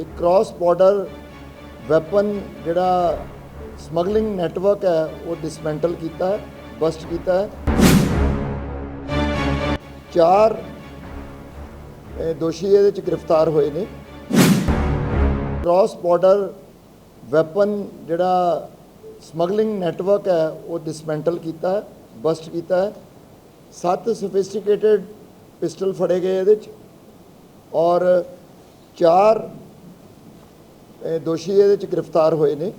ਇੱਕ cross border weapon ਜਿਹੜਾ smuggling network ਹੈ, ਉਹ ਡਿਸਮੈਂਟਲ ਕੀਤਾ ਹੈ ਬਸਟ ਕੀਤਾ ਹੈ। ਚਾਰ ਦੋਸ਼ੀ ਇਹਦੇ ਚ ਗ੍ਰਿਫਤਾਰ ਹੋਏ ਨੇ। ਕ੍ਰਾਸ ਬਾਰਡਰ ਵੈਪਨ ਜਿਹੜਾ ਸਮਗਲਿੰਗ ਨੈਟਵਰਕ ਹੈ, ਉਹ ਡਿਸਮੈਂਟਲ ਕੀਤਾ ਹੈ ਬਸਟ ਕੀਤਾ ਹੈ। ਸੱਤ ਸੋਫਿਸਟੀਕੇਟਿਡ ਪਿਸਟਲ ਫੜੇ ਗਏ ਇਹਦੇ ਚ ਔਰ ਚਾਰ ਦੋਸ਼ੀ ਇਹਦੇ ਚ ਗ੍ਰਿਫਤਾਰ ਹੋਏ ਨੇ।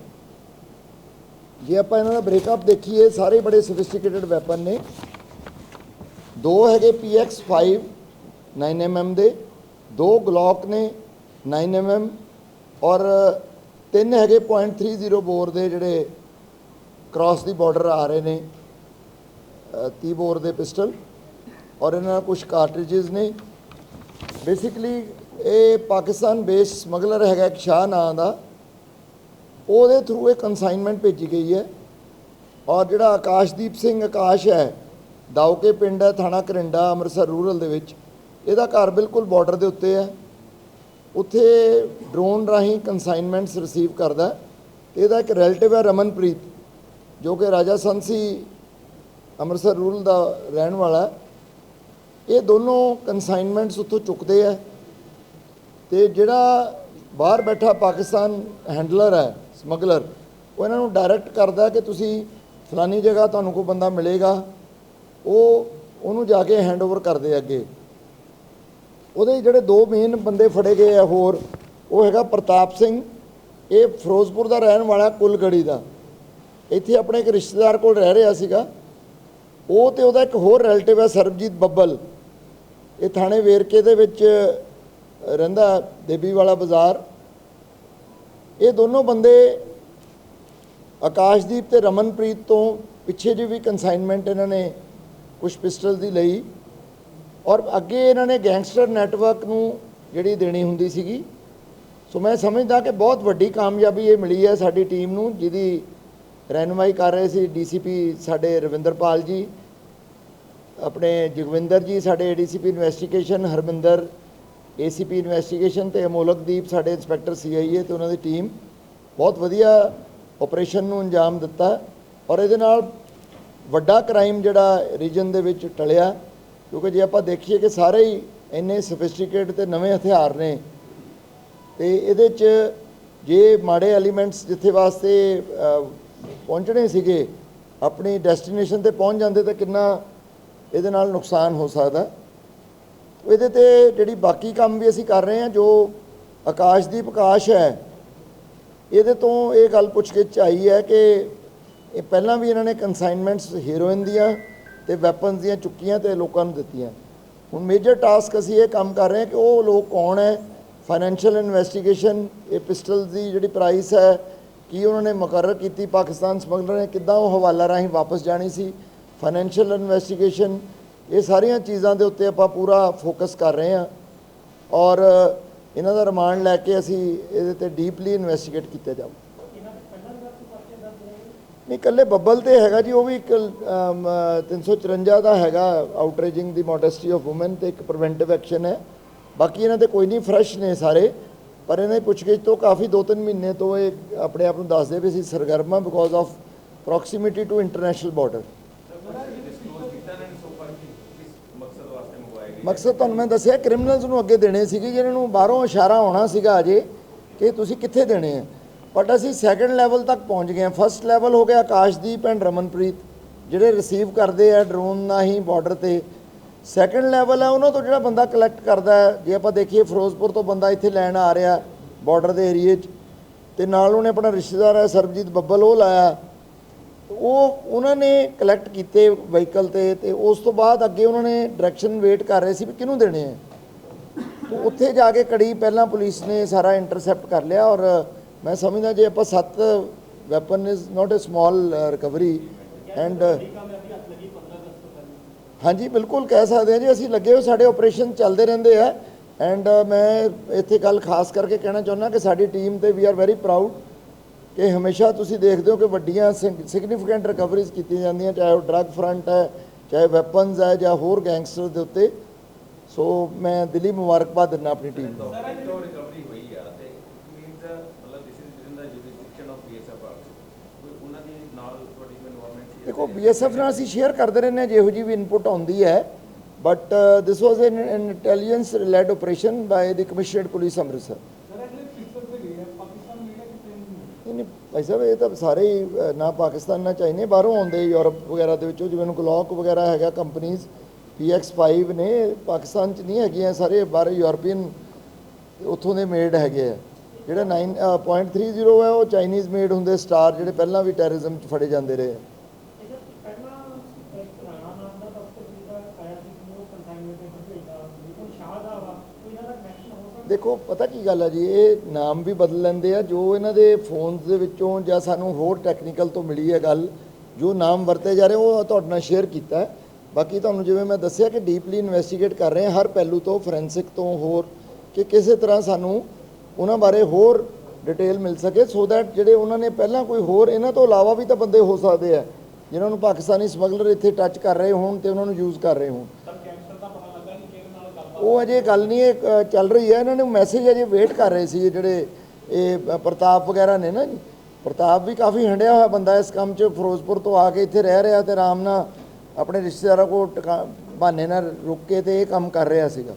ਜੇ ਆਪਾਂ ਇਹਨਾਂ ਦਾ ਬ੍ਰੇਕਅਪ ਦੇਖੀਏ ਸਾਰੇ ਬੜੇ ਸੋਫਿਸਟੀਕੇਟਡ ਵੈਪਨ ਨੇ। ਦੋ ਹੈਗੇ PX5 9mm ਦੇ ਦੋ ਗਲੌਕ ਨੇ 9mm ਔਰ ਤਿੰਨ ਹੈਗੇ .30 ਬੋਰ ਦੇ ਜਿਹੜੇ ਕ੍ਰਾਸ ਦੀ ਬਾਰਡਰ ਆ ਰਹੇ ਨੇ ਅ, 30 ਬੋਰ ਦੇ ਪਿਸਟਲ ਔਰ ਇਹਨਾਂ ਨਾਲ ਕੁਝ ਕਾਰਟ੍ਰਿਜਸ ਨੇ। ਬੇਸਿਕਲੀ ਇਹ ਪਾਕਿਸਤਾਨ ਬੇਸ ਸਮਗਲਰ ਹੈਗਾ ਇੱਕ ਸ਼ਾਹ ਨਾਂ ਦਾ। ਉਹਦੇ ਥਰੂ ਇਹ ਕਨਸਾਈਨਮੈਂਟ ਭੇਜੀ ਗਈ ਹੈ। ਔਰ ਜਿਹੜਾ ਆਕਾਸ਼ਦੀਪ ਸਿੰਘ ਆਕਾਸ਼ ਹੈ ਦਾਉਕੇ ਪਿੰਡ ਹੈ, ਥਾਣਾ ਕਰਿੰਡਾ ਅੰਮ੍ਰਿਤਸਰ ਰੂਰਲ ਦੇ ਵਿੱਚ, ਇਹਦਾ ਘਰ ਬਿਲਕੁਲ ਬਾਰਡਰ ਦੇ ਉੱਤੇ ਹੈ। ਉੱਥੇ ਡਰੋਨ ਰਾਹੀਂ ਕਨਸਾਈਨਮੈਂਟਸ ਰਿਸੀਵ ਕਰਦਾ ਹੈ। ਇਹਦਾ ਇੱਕ ਰਿਲੇਟਿਵ ਹੈ ਰਮਨਪ੍ਰੀਤ, ਜੋ ਕਿ ਰਾਜਾ ਸੰਸੀ ਅੰਮ੍ਰਿਤਸਰ ਰੂਰਲ ਦਾ ਰਹਿਣ ਵਾਲਾ ਇਹ ਦੋਨੋਂ ਕਨਸਾਈਨਮੈਂਟਸ ਉੱਥੋਂ ਚੁੱਕਦੇ ਆ ਤੇ ਜਿਹੜਾ ਬਾਹਰ ਬੈਠਾ ਪਾਕਿਸਤਾਨ ਹੈਂਡਲਰ ਹੈ ਸਮਗਲਰ ਉਹ ਇਹਨਾਂ ਨੂੰ ਡਾਇਰੈਕਟ ਕਰਦਾ ਕਿ ਤੁਸੀਂ ਫਲਾਨੀ ਜਗ੍ਹਾ ਤੁਹਾਨੂੰ ਕੋਈ ਬੰਦਾ ਮਿਲੇਗਾ, ਉਹ ਉਹਨੂੰ ਜਾ ਕੇ ਹੈਂਡਓਵਰ ਕਰਦੇ ਅੱਗੇ। ਉਹਦੇ ਜਿਹੜੇ ਦੋ ਮੇਨ ਬੰਦੇ ਫੜੇ ਗਏ ਆ ਹੋਰ, ਉਹ ਹੈਗਾ ਪ੍ਰਤਾਪ ਸਿੰਘ, ਇਹ ਫਿਰੋਜ਼ਪੁਰ ਦਾ ਰਹਿਣ ਵਾਲਾ ਕੁਲਗੜੀ ਦਾ। ਇੱਥੇ ਆਪਣੇ ਇੱਕ ਰਿਸ਼ਤੇਦਾਰ ਕੋਲ ਰਹਿ ਰਿਹਾ ਸੀਗਾ। ਉਹ ਤੇ ਉਹਦਾ ਇੱਕ ਹੋਰ ਰਿਲੇਟਿਵ ਹੈ ਸਰਬਜੀਤ ਬੱਬਲ। ਇਹ ਥਾਣੇ ਵੇਰਕੇ ਦੇ ਵਿੱਚ ਰਹਿੰਦਾ ਦੇਬੀ ਵਾਲਾ ਬਾਜ਼ਾਰ। ਇਹ ਦੋਨੋਂ ਬੰਦੇ ਆਕਾਸ਼ਦੀਪ ਤੇ ਰਮਨਪ੍ਰੀਤ ਤੋਂ ਪਿੱਛੇ ਜਿਹੀ ਵੀ ਕਨਸਾਈਨਮੈਂਟ ਇਹਨਾਂ ਨੇ ਕੁਝ ਪਿਸਟਲ ਦੀ ਲਈ ਔਰ ਅੱਗੇ ਇਹਨਾਂ ਨੇ ਗੈਂਗਸਟਰ ਨੈਟਵਰਕ ਨੂੰ ਜਿਹੜੀ ਦੇਣੀ ਹੁੰਦੀ ਸੀਗੀ। ਸੋ ਮੈਂ ਸਮਝਦਾ ਕਿ ਬਹੁਤ ਵੱਡੀ ਕਾਮਯਾਬੀ ਇਹ ਮਿਲੀ ਹੈ ਸਾਡੀ ਟੀਮ ਨੂੰ, ਜਿਹਦੀ ਰਹਿਨੁਮਾਈ ਕਰ ਰਹੇ ਸੀ ਡੀਸੀਪੀ ਸਾਡੇ ਰਵਿੰਦਰਪਾਲ ਜੀ, ਆਪਣੇ ਜਗਵਿੰਦਰ ਜੀ, ਸਾਡੇ ADCP investigation Harminder ACP investigation ਤੇ ਅਮੋਲਕਦੀਪ ਸਾਡੇ ਇੰਸਪੈਕਟਰ ਸੀਆਈਏ ਤੇ ਉਹਨਾਂ ਦੀ ਟੀਮ ਬਹੁਤ ਵਧੀਆ ਆਪਰੇਸ਼ਨ ਨੂੰ ਅੰਜਾਮ ਦਿੱਤਾ ਔਰ ਇਹਦੇ ਨਾਲ ਵੱਡਾ ਕ੍ਰਾਈਮ ਜਿਹੜਾ ਰੀਜਨ ਦੇ ਵਿੱਚ ਟਲਿਆ ਕਿਉਂਕਿ ਜੇ ਆਪਾਂ ਦੇਖੀਏ ਕਿ ਸਾਰੇ ਹੀ ਇੰਨੇ ਸਫਿਸਟੀਕੇਟ ਤੇ ਨਵੇਂ ਹਥਿਆਰ ਨੇ ਤੇ ਇਹਦੇ ਚ ਜੇ ਮਾੜੇ ਐਲੀਮੈਂਟਸ ਜਿੱਥੇ ਵਾਸਤੇ ਪਹੁੰਚਣੇ ਸੀਗੇ, ਆਪਣੀ ਡੈਸਟੀਨੇਸ਼ਨ ਤੇ ਪਹੁੰਚ ਜਾਂਦੇ ਤਾਂ ਕਿੰਨਾ ਇਹਦੇ ਨਾਲ ਨੁਕਸਾਨ ਹੋ ਸਕਦਾ। ਇਹਦੇ ਤੇ ਜਿਹੜੀ ਬਾਕੀ ਕੰਮ ਵੀ ਅਸੀਂ ਕਰ ਰਹੇ ਹਾਂ, ਜੋ ਆਕਾਸ਼ਦੀਪ ਆਕਾਸ਼ ਹੈ, ਇਹਦੇ ਤੋਂ ਇਹ ਗੱਲ ਪੁੱਛ ਕੇ ਚਾਈ ਹੈ ਕਿ ਇਹ ਪਹਿਲਾਂ ਵੀ ਇਹਨਾਂ ਨੇ ਕਨਸਾਈਨਮੈਂਟਸ ਹੀਰੋਇਨ ਦੀਆਂ ਤੇ ਵੈਪਨਸ ਦੀਆਂ ਚੁੱਕੀਆਂ ਤੇ ਲੋਕਾਂ ਨੂੰ ਦਿੱਤੀਆਂ। ਹੁਣ ਮੇਜਰ ਟਾਸਕ ਅਸੀਂ ਇਹ ਕੰਮ ਕਰ ਰਹੇ ਹਾਂ ਕਿ ਉਹ ਲੋਕ ਕੌਣ ਹੈ ਫਾਈਨੈਂਸ਼ੀਅਲ ਇਨਵੈਸਟੀਗੇਸ਼ਨ ਇਹ ਪਿਸਟਲ ਦੀ ਜਿਹੜੀ ਪ੍ਰਾਈਸ ਹੈ, ਕੀ ਉਹਨਾਂ ਨੇ ਮੁਕਰਰ ਕੀਤੀ, ਪਾਕਿਸਤਾਨ ਸਮਗਲਰ ਨੇ ਕਿੱਦਾਂ ਉਹ ਹਵਾਲਾ ਰਾਹੀਂ ਵਾਪਸ ਜਾਣੀ ਸੀ ਫਾਈਨੈਂਸ਼ੀਅਲ ਇਨਵੈਸਟੀਗੇਸ਼ਨ ਇਹ ਸਾਰੀਆਂ ਚੀਜ਼ਾਂ ਦੇ ਉੱਤੇ ਆਪਾਂ ਪੂਰਾ ਫੋਕਸ ਕਰ ਰਹੇ ਹਾਂ ਔਰ ਇਹਨਾਂ ਦਾ ਰਿਮਾਂਡ ਲੈ ਕੇ ਅਸੀਂ ਇਹਦੇ ਤੇ ਡੀਪਲੀ ਇਨਵੈਸਟੀਗੇਟ ਕੀਤਾ ਜਾਊ। ਨਹੀਂ ਇਕੱਲੇ ਬੱਬਲ ਤੇ ਹੈਗਾ ਜੀ ਉਹ ਵੀ ਇੱਕ ਅਮ, 354 ਦਾ ਹੈਗਾ ਆਊਟਰੇਜਿੰਗ ਦੀ ਮੋਡੈਸਟੀ ਆਫ ਔਮਨ ਤੇ ਇੱਕ ਪ੍ਰੀਵੈਂਟਿਵ ਐਕਸ਼ਨ ਹੈ। ਬਾਕੀ ਇਹਨਾਂ ਤੇ ਕੋਈ ਨਹੀਂ ਫਰੈਸ਼ ਨੇ ਸਾਰੇ ਪਰ ਇਹਨਾਂ ਦੀ ਪੁੱਛਗਿੱਛ ਤੋਂ ਕਾਫੀ 2-3 ਮਹੀਨੇ ਤੋਂ ਇਹ ਆਪਣੇ ਆਪ ਨੂੰ ਦੱਸਦੇ ਵੀ ਅਸੀਂ ਸਰਗਰਮਾ because of proximity to international border ਮਕਸਦ ਤੁਹਾਨੂੰ ਮੈਂ ਦੱਸਿਆ ਕ੍ਰਿਮੀਨਲਸ ਨੂੰ ਅੱਗੇ ਦੇਣੇ ਸੀਗੇ, ਜਿਹਨਾਂ ਨੂੰ ਬਾਹਰੋਂ ਇਸ਼ਾਰਾ ਆਉਣਾ ਸੀਗਾ ਅਜੇ ਕਿ ਤੁਸੀਂ ਕਿੱਥੇ ਦੇਣੇ ਆ। ਬਟ ਅਸੀਂ ਸੈਕੰਡ ਲੈਵਲ ਤੱਕ ਪਹੁੰਚ ਗਏ ਹਾਂ। ਫਸਟ ਲੈਵਲ ਹੋ ਗਿਆ ਆਕਾਸ਼ਦੀਪ ਐਂਡ ਰਮਨਪ੍ਰੀਤ, ਜਿਹੜੇ ਰਿਸੀਵ ਕਰਦੇ ਆ ਡਰੋਨ ਨਾਲ ਹੀ ਬਾਰਡਰ ਤੇ। ਸੈਕੰਡ ਲੈਵਲ ਹੈ ਉਹਨਾਂ ਤੋਂ ਜਿਹੜਾ ਬੰਦਾ ਕਲੈਕਟ ਕਰਦਾ ਹੈ, ਜੇ ਆਪਾਂ ਦੇਖੀਏ ਫਿਰੋਜ਼ਪੁਰ ਤੋਂ ਬੰਦਾ ਇੱਥੇ ਲੈਣ ਆ ਰਿਹਾ ਬਾਰਡਰ ਦੇ ਏਰੀਏ 'ਚ। ਤੇ ਨਾਲ ਉਹਨੇ ਆਪਣਾ ਰਿਸ਼ਤੇਦਾਰ ਹੈ ਸਰਬਜੀਤ ਬੱਬਲ, ਉਹ ਲਾਇਆ। ਉਹ ਉਹਨਾਂ ਨੇ ਕਲੈਕਟ ਕੀਤੇ ਵਹੀਕਲ ਤੇ ਤੇ ਉਸ ਤੋਂ ਬਾਅਦ ਅੱਗੇ ਉਹਨਾਂ ਨੇ ਡਾਇਰੈਕਸ਼ਨ ਵੇਟ ਕਰ ਰਹੇ ਸੀ ਵੀ ਕਿਹਨੂੰ ਦੇਣੇ ਆ। ਉੱਥੇ ਜਾ ਕੇ ਕੜੀ ਪਹਿਲਾਂ ਪੁਲਿਸ ਨੇ ਸਾਰਾ ਇੰਟਰਸੈਪਟ ਕਰ ਲਿਆ ਔਰ ਮੈਂ ਸਮਝਦਾ ਜੇ ਆਪਾਂ ਸੱਤ weapon is not a small recovery and ਹਾਂਜੀ, ਬਿਲਕੁਲ ਕਹਿ ਸਕਦੇ ਹਾਂ ਜੀ, ਅਸੀਂ ਲੱਗੇ ਹੋਏ, ਸਾਡੇ ਆਪਰੇਸ਼ਨ ਚੱਲਦੇ ਰਹਿੰਦੇ ਆ ਐਂਡ ਮੈਂ ਇੱਥੇ ਗੱਲ ਖਾਸ ਕਰਕੇ ਕਹਿਣਾ ਚਾਹੁੰਦਾ ਕਿ ਸਾਡੀ ਟੀਮ ਤੇ ਵੀ ਆਰ ਵੈਰੀ ਪ੍ਰਾਊਡ ਕਿ ਹਮੇਸ਼ਾ ਤੁਸੀਂ ਦੇਖਦੇ ਹੋ ਕਿ ਵੱਡੀਆਂ ਸਿਗਨੀਫੀਕੈਂਟ ਰਿਕਵਰੀਜ਼ ਕੀਤੀਆਂ ਜਾਂਦੀਆਂ ਚਾਹੇ ਉਹ ਡਰੱਗ ਫਰੰਟ ਹੈ ਚਾਹੇ ਵੈਪਨਸ ਹੈ ਜਾਂ ਹੋਰ ਗੈਂਗਸਟਰ ਦੇ ਉੱਤੇ। ਸੋ ਮੈਂ ਦਿੱਲੀ ਮੁਬਾਰਕਬਾਦ ਦਿੰਦਾ ਆਪਣੀ ਟੀਮ ਨੂੰ। ਸਰ ਅੱਜ ਜੋ ਰਿਕਵਰੀ ਨਾਲ ਦੇਖੋ ਬੀਐਸਐਫ ਨਾਲ ਅਸੀਂ ਸ਼ੇਅਰ ਕਰਦੇ ਰਹਿੰਦੇ ਹਾਂ ਜਿਹੋ ਜੀ ਵੀ ਇਨਪੁਟ ਆਉਂਦੀ ਹੈ। But this was an intelligence led operation by the commissioned police Amritsar ਨਹੀਂ ਨਹੀਂ, ਭਾਈ ਸਾਹਿਬ, ਇਹ ਤਾਂ ਸਾਰੇ ਹੀ ਨਾ ਪਾਕਿਸਤਾਨ, ਨਾ ਚਾਈਨਾ ਬਾਹਰੋਂ ਆਉਂਦੇ ਯੂਰਪ ਵਗੈਰਾ ਦੇ ਵਿੱਚੋਂ, ਜਿਵੇਂ ਨੂੰ ਗਲੋਕ ਵਗੈਰਾ ਹੈਗਾ ਕੰਪਨੀਆਂ PX5 ਨੇ, ਪਾਕਿਸਤਾਨ ਚ ਨਹੀਂ ਹੈਗੀਆਂ, ਸਾਰੇ ਬਾਹਰ ਯੂਰਪੀਅਨ, ਉੱਥੋਂ ਦੇ ਮੇਡ ਹੈਗੇ ਆ। ਜਿਹੜਾ 9.30 ਹੈ, ਉਹ ਚਾਈਨੀਜ਼ ਮੇਡ ਹੁੰਦੇ ਸਟਾਰ ਜਿਹੜੇ ਪਹਿਲਾਂ ਵੀ ਟੈਰਰਿਜ਼ਮ ਚ ਫੜੇ ਜਾਂਦੇ ਰਹੇ ਆ ਦੇਖੋ, ਪਤਾ ਕੀ ਗੱਲ ਹੈ ਜੀ, ਇਹ ਨਾਮ ਵੀ ਬਦਲ ਲੈਂਦੇ ਆ, ਜੋ ਇਹਨਾਂ ਦੇ ਫੋਨਸ ਦੇ ਵਿੱਚੋਂ ਜਾਂ ਸਾਨੂੰ ਹੋਰ ਟੈਕਨੀਕਲ ਤੋਂ ਮਿਲੀ ਹੈ ਗੱਲ, ਜੋ ਨਾਮ ਵਰਤੇ ਜਾ ਰਹੇ, ਉਹ ਤੁਹਾਡੇ ਨਾਲ ਸ਼ੇਅਰ ਕੀਤਾ ਬਾਕੀ ਤੁਹਾਨੂੰ ਜਿਵੇਂ ਮੈਂ ਦੱਸਿਆ ਕਿ ਡੀਪਲੀ ਇਨਵੈਸਟੀਗੇਟ ਕਰ ਰਹੇ ਹਾਂ, ਹਰ ਪਹਿਲੂ ਤੋਂ ਫੋਰੈਂਸਿਕ ਤੋਂ ਹੋਰ, ਕਿ ਕਿਸੇ ਤਰ੍ਹਾਂ ਸਾਨੂੰ ਉਹਨਾਂ ਬਾਰੇ ਹੋਰ ਡਿਟੇਲ ਮਿਲ ਸਕੇ ਸੋ ਦੈਟ ਜਿਹੜੇ ਉਹਨਾਂ ਨੇ ਪਹਿਲਾਂ ਕੋਈ ਹੋਰ, ਇਹਨਾਂ ਤੋਂ ਇਲਾਵਾ ਵੀ ਤਾਂ ਬੰਦੇ ਹੋ ਸਕਦੇ ਆ, ਜਿਨ੍ਹਾਂ ਨੂੰ ਪਾਕਿਸਤਾਨੀ ਸਮਗਲਰ ਇੱਥੇ ਟੱਚ ਕਰ ਰਹੇ ਹੋਣ ਤੇ ਉਹਨਾਂ ਨੂੰ ਯੂਜ਼ ਕਰ ਰਹੇ ਹੋਣ। ਉਹ ਅਜੇ ਗੱਲ ਨਹੀਂ, ਇਹ ਚੱਲ ਰਹੀ ਹੈ। ਇਹਨਾਂ ਨੇ ਮੈਸੇਜ ਅਜੇ ਵੇਟ ਕਰ ਰਹੇ ਸੀ ਜਿਹੜੇ, ਇਹ ਪ੍ਰਤਾਪ ਵਗੈਰਾ ਨੇ ਨਾ ਪ੍ਰਤਾਪ ਵੀ ਕਾਫੀ ਹੰਡਿਆ ਹੋਇਆ ਬੰਦਾ ਇਸ ਕੰਮ 'ਚ। ਫਿਰੋਜ਼ਪੁਰ ਤੋਂ ਆ ਕੇ ਇੱਥੇ ਰਹਿ ਰਿਹਾ ਤੇ ਆਰਾਮ ਨਾਲ ਆਪਣੇ ਰਿਸ਼ਤੇਦਾਰਾਂ ਕੋਲ ਟਿਕਾ- ਬਹਾਨੇ ਨਾਲ ਰੁਕ ਕੇ ਤੇ ਇਹ ਕੰਮ ਕਰ ਰਿਹਾ ਸੀਗਾ।